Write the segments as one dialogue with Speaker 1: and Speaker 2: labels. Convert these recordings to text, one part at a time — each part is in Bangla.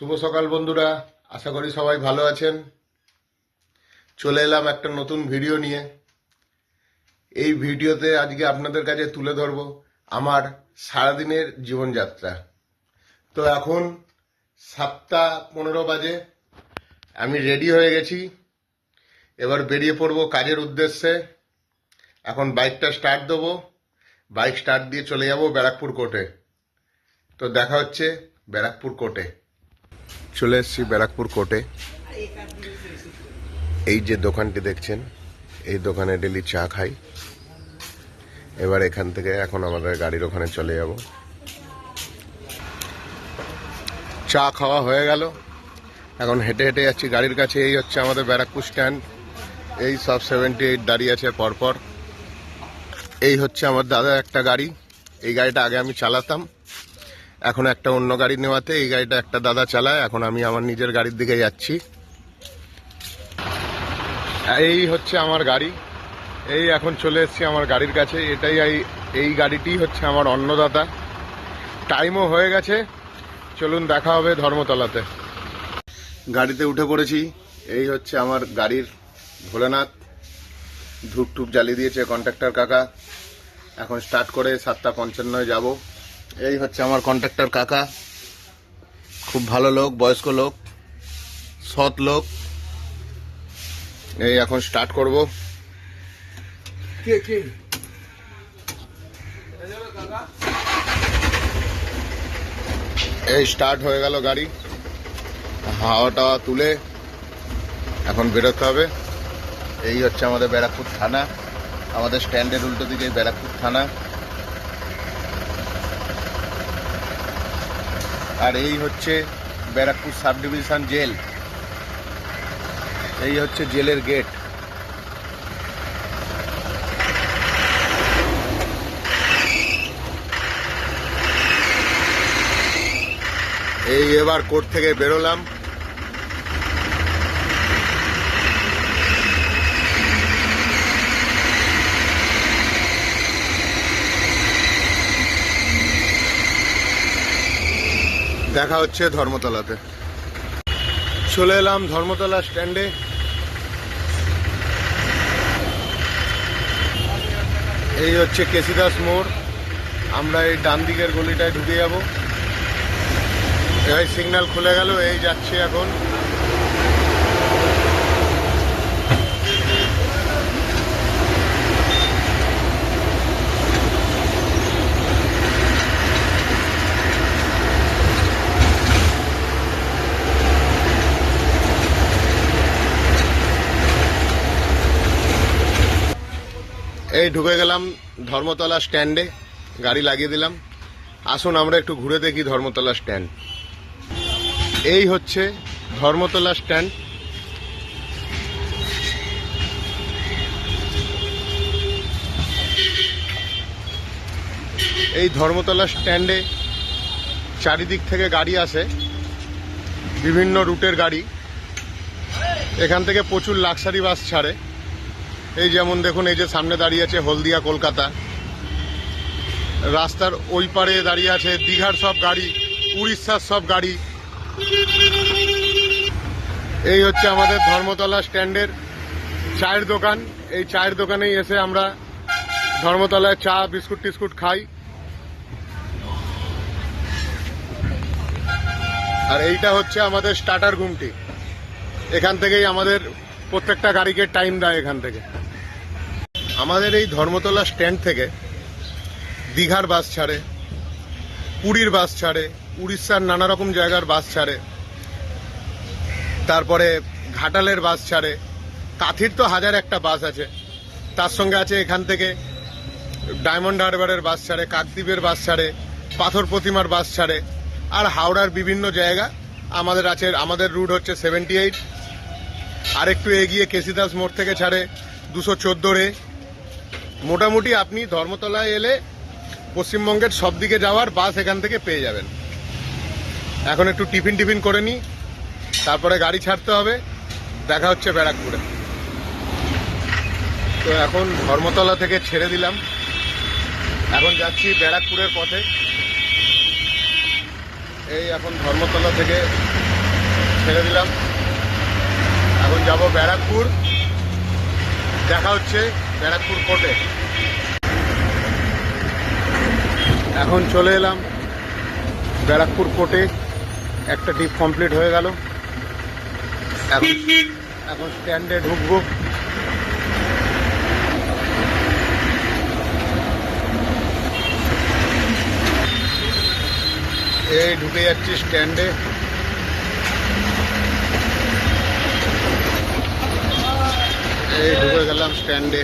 Speaker 1: শুভ সকাল, বন্ধুরা। আশা করি সবাই ভালো আছেন। চলে এলাম একটা নতুন ভিডিও নিয়ে। এই ভিডিওতে আজকে আপনাদের কাছে তুলে ধরব আমার সারাদিনের জীবনযাত্রা। তো এখন সাতটা পনেরো বাজে। আমি রেডি হয়ে গেছি। এবার বেরিয়ে পড়ব কাজের উদ্দেশ্যে। এখন বাইকটা স্টার্ট দেবো। বাইক স্টার্ট দিয়ে চলে যাব ব্যারাকপুর কোর্টে। তো দেখা হচ্ছে ব্যারাকপুর কোর্টে। চলে এসেছি ব্যারাকপুর কোর্টে। এই যে দোকানটি দেখছেন, এই দোকানে ডেলি চা খাই। এবার এখান থেকে এখন আমাদের গাড়ির ওখানে চলে যাব। চা খাওয়া হয়ে গেল। এখন হেঁটে হেঁটে যাচ্ছি। গাড়ির কাছে এই হচ্ছে আমাদের ব্যারাকপুর স্ট্যান্ড। এই সব সেভেন্টি এইট দাঁড়িয়ে আছে পরপর। এই হচ্ছে আমার দাদা একটা গাড়ি। এই গাড়িটা আগে আমি চালাতাম। এখন একটা অন্য গাড়ি নেওয়াতে এই গাড়িটা একটা দাদা চালায়, এখন আমি আমার নিজের গাড়ির দিকে যাচ্ছি। এই হচ্ছে আমার গাড়ি। এই এখন চলে এসেছি আমার গাড়ির কাছে। এটাই এই- গাড়িটি হচ্ছে আমার অন্নদাতা। টাইমও হয়ে গেছে। চলুন দেখা হবে ধর্মতলাতে। গাড়িতে উঠে পড়েছি। এই হচ্ছে আমার গাড়ির ভোলেনাথ। ধূপ টুপ জ্বালিয়ে দিয়েছে কন্ট্রাক্টর কাকা। এখন স্টার্ট করে সাতটা পঞ্চান্নয় যাব। এই হচ্ছে আমার কন্ট্রাক্টর কাকা। খুব ভালো লোক বয়স্ক লোক সৎ লোক। এই এখন স্টার্ট করব।
Speaker 2: কে কে?
Speaker 1: এই স্টার্ট হয়ে গেল গাড়ি। হাওয়া টাওয়া তুলে এখন বেরোতে হবে। এই হচ্ছে আমাদের ব্যারাকপুর থানা। আমাদের স্ট্যান্ডের উল্টো দিকে ব্যারাকপুর থানা। আর এই হচ্ছে ব্যারাকপুর সাব ডিভিশন জেল। এই হচ্ছে জেলের গেট। এই এবার কোর্ট থেকে বেরোলাম। দেখা হচ্ছে ধর্মতলাতে। চলে এলাম ধর্মতলা স্ট্যান্ডে। এই হচ্ছে কেসিদাস মোড়। আমরা এই ডান দিকের গলিটায় ঢুকে যাব। এই সিগন্যাল খুলে গেল, এই যাচ্ছে এখন। এই ঢুকে গেলাম ধর্মতলা স্ট্যান্ডে, গাড়ি লাগিয়ে দিলাম। আসুন, আমরা একটু ঘুরে দেখি ধর্মতলা স্ট্যান্ড। এই হচ্ছে ধর্মতলা স্ট্যান্ড। এই ধর্মতলা স্ট্যান্ডে চারিদিক থেকে গাড়ি আসে, বিভিন্ন রুটের গাড়ি। এখান থেকে প্রচুর লাক্সারি বাস ছাড়ে। এই যেমন দেখুন, এই যে সামনে দাঁড়িয়ে আছে হলদিয়া, কলকাতা। রাস্তার ওই পারে দাঁড়িয়ে আছে দীঘার সব গাড়ি, উড়িষ্যার সব গাড়ি। এই হচ্ছে আমাদের ধর্মতলা স্ট্যান্ডের চায়ের দোকান। এই চায়ের দোকানেই এসে আমরা ধর্মতলায় চা, বিস্কুট টিস্কুট খাই। আর এইটা হচ্ছে আমাদের স্টার্টার ঘুমটি। এখান থেকেই আমাদের প্রত্যেকটা গাড়িকে টাইম দেয় এখান থেকে। আমাদের এই ধর্মতলা স্ট্যান্ড থেকে দীঘার বাস ছাড়ে, পুরীর বাস ছাড়ে, উড়িষ্যার নানা রকম জায়গার বাস ছাড়ে, তারপরে ঘাটালের বাস ছাড়ে, কাথির তো হাজার একটা বাস আছে। তার সঙ্গে আছে এখান থেকে ডায়মন্ড হারবারের বাস ছাড়ে, কাকদ্বীপের বাস ছাড়ে, পাথর প্রতিমার বাস ছাড়ে, আর হাওড়ার বিভিন্ন জায়গা আমাদের আছে, আমাদের রুট হচ্ছে সেভেন্টি এইট আর একটু এগিয়ে কেসিদাস মোড় থেকে ছাড়ে দুশো চোদ্দ রে। মোটামুটি আপনি ধর্মতলায় এলে পশ্চিমবঙ্গের সব দিকে যাওয়ার বাস এখান থেকে পেয়ে যাবেন। এখন একটু টিফিন টিফিন করে নিই তারপরে গাড়ি ছাড়তে হবে, দেখা হচ্ছে ব্যারাকপুরে। তো এখন ধর্মতলা থেকে ছেড়ে দিলাম। এখন যাচ্ছি ব্যারাকপুরের পথে। এই এখন ধর্মতলা থেকে ছেড়ে দিলাম। যাব ব্যারাকপুর। দেখা হচ্ছে ব্যারাকপুর কোর্টে। এখন চলে এলাম ব্যারাকপুর কোর্টে। একটা ডিপ কমপ্লিট হয়ে গেল। এখন এখন স্ট্যান্ডে ঢুকবো। এই ঢুকে যাচ্ছি স্ট্যান্ডে। এই ঢুকে গেলাম স্ট্যান্ডে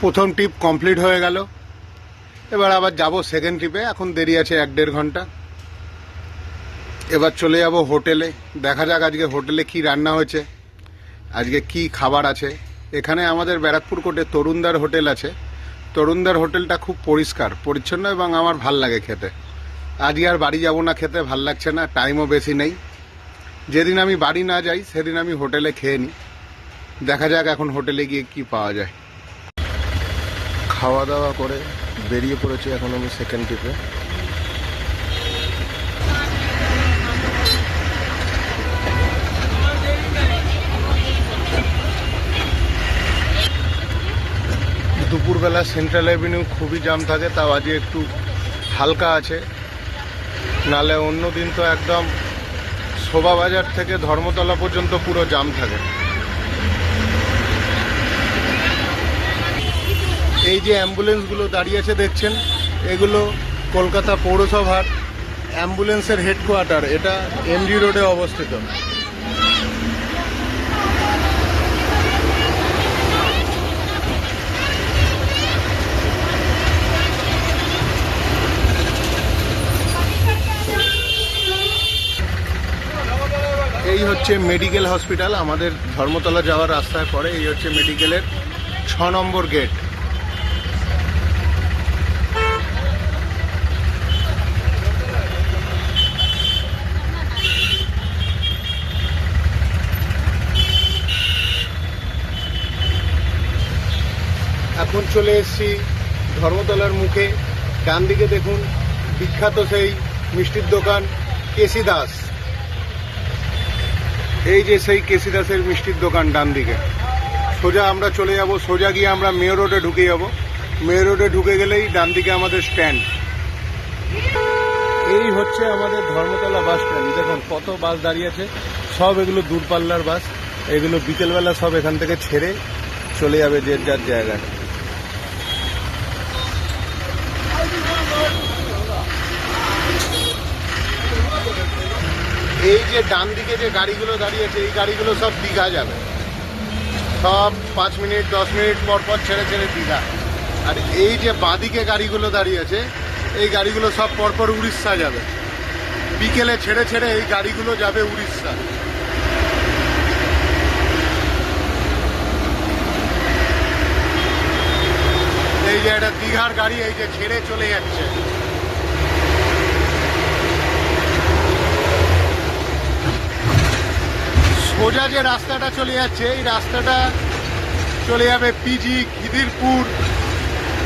Speaker 1: প্রথম ট্রিপ কমপ্লিট হয়ে গেল। এবার আবার যাব সেকেন্ড ট্রিপে এখন দেরি আছে এক দেড় ঘণ্টা। এবার চলে যাব হোটেলে, দেখা যাক আজকে হোটেলে কি রান্না হয়েছে, আজকে কি খাবার আছে। এখানে আমাদের ব্যারাকপুর কোর্টে তরুণদার হোটেল আছে। তরুণদার হোটেলটা খুব পরিষ্কার, পরিচ্ছন্ন এবং আমার ভালো লাগে খেতে। আজকে আর বাড়ি যাব না খেতে, ভালো লাগছে না টাইমও বেশি নেই। যেদিন আমি বাড়ি না যাই, সেদিন আমি হোটেলে খেয়ে নিই। দেখা যাক এখন হোটেলে গিয়ে কি পাওয়া যায়। খাওয়া দাওয়া করে বেরিয়ে পড়েছি এখন আমি সেকেন্ড ট্রিপে দুপুরবেলা সেন্ট্রাল অ্যাভিনিউ খুবই জাম থাকে, তাও আজকে একটু হালকা আছে। নালে অন্য দিন তো একদম শোভাবাজার থেকে ধর্মতলা পর্যন্ত পুরো জাম থাকে। এই যে অ্যাম্বুলেন্সগুলো দাঁড়িয়ে আছে দেখছেন, এগুলো কলকাতা পৌরসভার অ্যাম্বুলেন্সের হেডকোয়ার্টার, এটা এমজি রোডে অবস্থিত। এই হচ্ছে মেডিকেল হসপিটাল, আমাদের ধর্মতলা যাওয়ার রাস্তায় পরে, এই হচ্ছে মেডিকেলের ছ নম্বর গেট। এখন চলে এসেছি ধর্মতলার মুখে। ডান দিকে দেখুন, বিখ্যাত সেই মিষ্টির দোকান কেসি দাস। এই যে সেই কেসি দাসের মিষ্টির দোকান ডান দিকে সোজা আমরা চলে যাব, সোজা গিয়ে আমরা মেয়ো রোডে ঢুকে যাব। মেয়ো রোডে ঢুকে গেলেই ডান দিকে আমাদের স্ট্যান্ড। এই হচ্ছে আমাদের ধর্মতলা বাস স্ট্যান্ড। দেখুন, কত বাস দাঁড়িয়ে আছে। সব এগুলো দূরপাল্লার বাস। এগুলো বিকেলবেলা সব এখান থেকে ছেড়ে চলে যাবে যে যার জায়গায়। এই যে ডান দিকে যে গাড়িগুলো দাঁড়িয়েছে এই গাড়িগুলো সব দীঘা যাবে। সব পাঁচ মিনিট, দশ মিনিট পর পর ছেড়ে ছেড়ে দীঘা। আর এই যে বাঁদিকে গাড়িগুলো দাঁড়িয়েছে এই গাড়িগুলো সব পরপর উড়িষ্যা যাবে। বিকেলে ছেড়ে ছেড়ে এই গাড়িগুলো যাবে উড়িষ্যা। এই যে একটা দীঘার গাড়ি, এই যে ছেড়ে চলে যাচ্ছে। সোজা যে রাস্তাটা চলে যাচ্ছে, এই রাস্তাটা চলে যাবে পিজি খিদিরপুর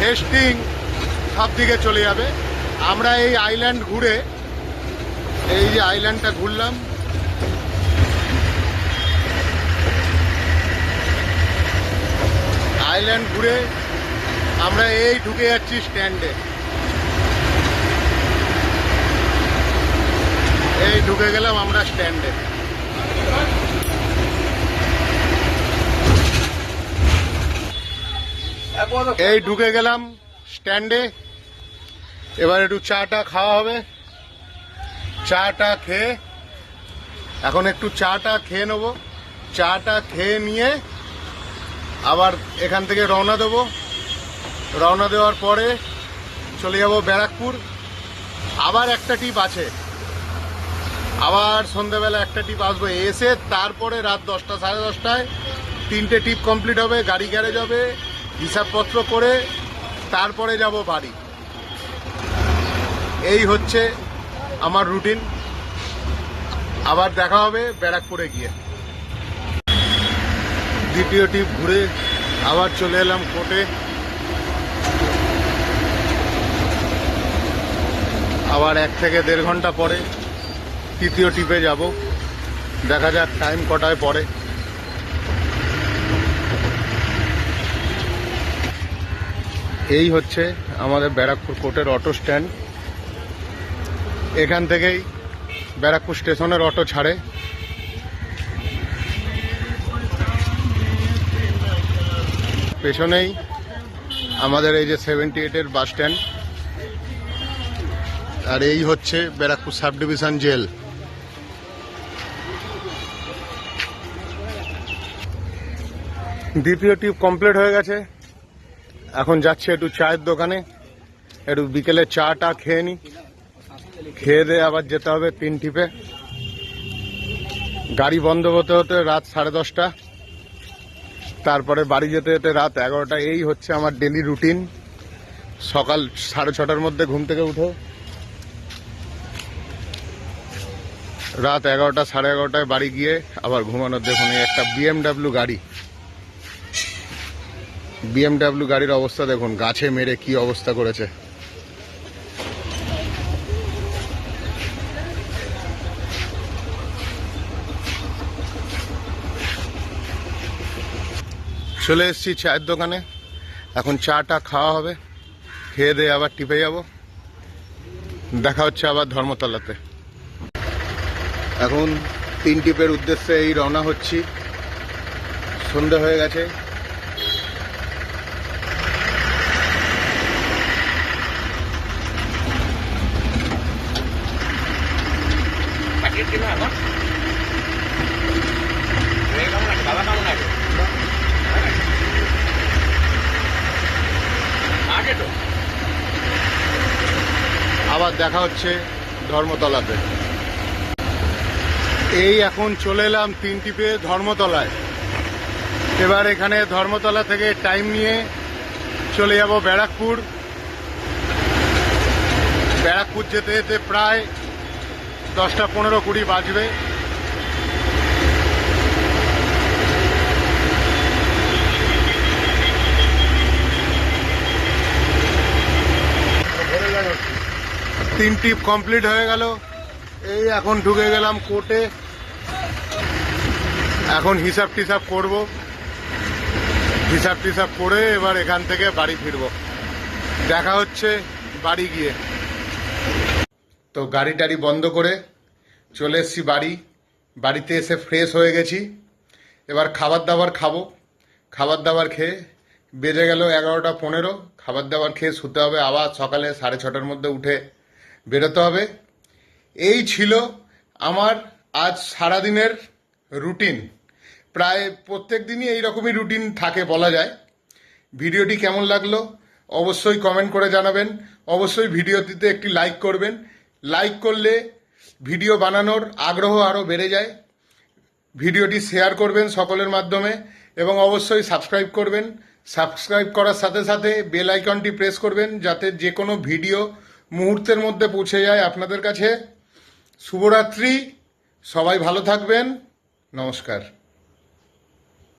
Speaker 1: হেস্টিং সব দিকে চলে যাবে। আমরা এই আইল্যান্ড ঘুরে, এই যে আইল্যান্ডটা ঘুরলাম। আইল্যান্ড ঘুরে আমরা এই ঢুকে যাচ্ছি স্ট্যান্ডে এই ঢুকে গেলাম আমরা স্ট্যান্ডে এই ঢুকে গেলাম স্ট্যান্ডে। এবার একটু চাটা খাওয়া হবে। চাটা খেয়ে, এখন একটু চাটা খেয়ে নেব। চাটা খেয়ে নিয়ে আবার এখান থেকে রওনা দেবো। রওনা দেওয়ার পরে চলে যাব ব্যারাকপুর। আবার একটা টিপ আছে। আবার সন্ধ্যাবেলা একটা টিপ আসব। এসে তারপরে রাত দশটা, সাড়ে দশটায় তিনটে টিপ কমপ্লিট হবে, গাড়ি গ্যারেজ হবে। হিসাবপত্র করে তারপরে যাব বাড়ি। এই হচ্ছে আমার রুটিন। আবার দেখা হবে ব্যারাকপুরে গিয়ে। দ্বিতীয় টিপ ঘুরে আবার চলে এলাম কোর্টে। আবার এক থেকে দেড় ঘণ্টা পরে তৃতীয় টিপে যাব। দেখা যাক টাইম কটায় পড়ে। এই হচ্ছে আমাদের ব্যারাকপুর কোর্টের অটো স্ট্যান্ড। এখান থেকেই ব্যারাকপুর স্টেশনের অটো ছাড়ে। পেছনেই আমাদের এই যে সেভেন্টি এইটের বাস স্ট্যান্ড। আর এই হচ্ছে ব্যারাকপুর সাব ডিভিশন জেল। দ্বিতীয় টিউব কমপ্লিট হয়ে গেছে। এখন যাচ্ছে একটু চায়ের দোকানে। একটু বিকেলে চাটা খেয়ে নি। খেয়ে দিয়ে আবার যেতে হবে তিন টিপে। গাড়ি বন্ধ হতে হতে রাত সাড়ে দশটা। তারপরে বাড়ি যেতে যেতে রাত এগারোটা। এই হচ্ছে আমার ডেলি রুটিন সকাল সাড়ে ছটার মধ্যে ঘুম থেকে উঠে। রাত এগারোটা সাড়ে এগারোটায় বাড়ি গিয়ে আবার ঘুমানোর দেখুন একটা বিএমডাব্লিউ গাড়ি। বিএমডাব্লিউ গাড়ির অবস্থা দেখুন, গাছে মেরে কি অবস্থা করেছে। চলে এসেছি চায়ের দোকানে, এখন চাটা খাওয়া হবে, খেয়ে দিয়ে আবার টিপে যাব। দেখা হচ্ছে আবার ধর্মতলাতে। এখন তিন টিপের উদ্দেশ্যে এই রওনা হচ্ছি। সন্ধ্যা হয়ে গেছে দেখা হচ্ছে ধর্মতলাতে। এই এখন চলে এলাম তিন টিপে ধর্মতলায়। এবার এখানে ধর্মতলা থেকে টাইম নিয়ে চলে যাব ব্যারাকপুর। ব্যারাকপুর যেতে যেতে প্রায় দশটা পনেরো কুড়ি বাজবে। তিন টিপ কমপ্লিট হয়ে গেল। এই এখন ঢুকে গেলাম কোর্টে। এখন হিসাব টিসাব করব। হিসাব টিসাব করে এবার এখান থেকে বাড়ি ফিরবো। দেখা হচ্ছে বাড়ি গিয়ে। তো গাড়ি টাড়ি বন্ধ করে চলে এসেছি বাড়ি। বাড়িতে এসে ফ্রেশ হয়ে গেছি। এবার খাবার দাবার খাব। খাবার দাবার খেয়ে বেজে গেল এগারোটা পনেরো। খাবার দাবার খেয়ে শুতে হবে আবার সকালে সাড়ে ছটার মধ্যে উঠে বেরোতে হবে। এই ছিল আমার আজ সারাদিনের রুটিন। প্রায় প্রত্যেক দিনই এই রকমই রুটিন থাকে বলা যায়। ভিডিওটি কেমন লাগল অবশ্যই কমেন্ট করে জানাবেন। অবশ্যই ভিডিওটিতে একটি লাইক করবেন। লাইক করলে ভিডিও বানানোর আগ্রহ আরও বেড়ে যায়। ভিডিওটি শেয়ার করবেন সকলের মাধ্যমে এবং অবশ্যই সাবস্ক্রাইব করবেন। সাবস্ক্রাইব করার সাথে সাথে বেল আইকনটি প্রেস করবেন যাতে যে কোনো ভিডিও মুহূর্তের মধ্যে পৌঁছে যায় আপনাদের কাছে। শুভরাত্রি। সবাই ভালো থাকবেন। নমস্কার।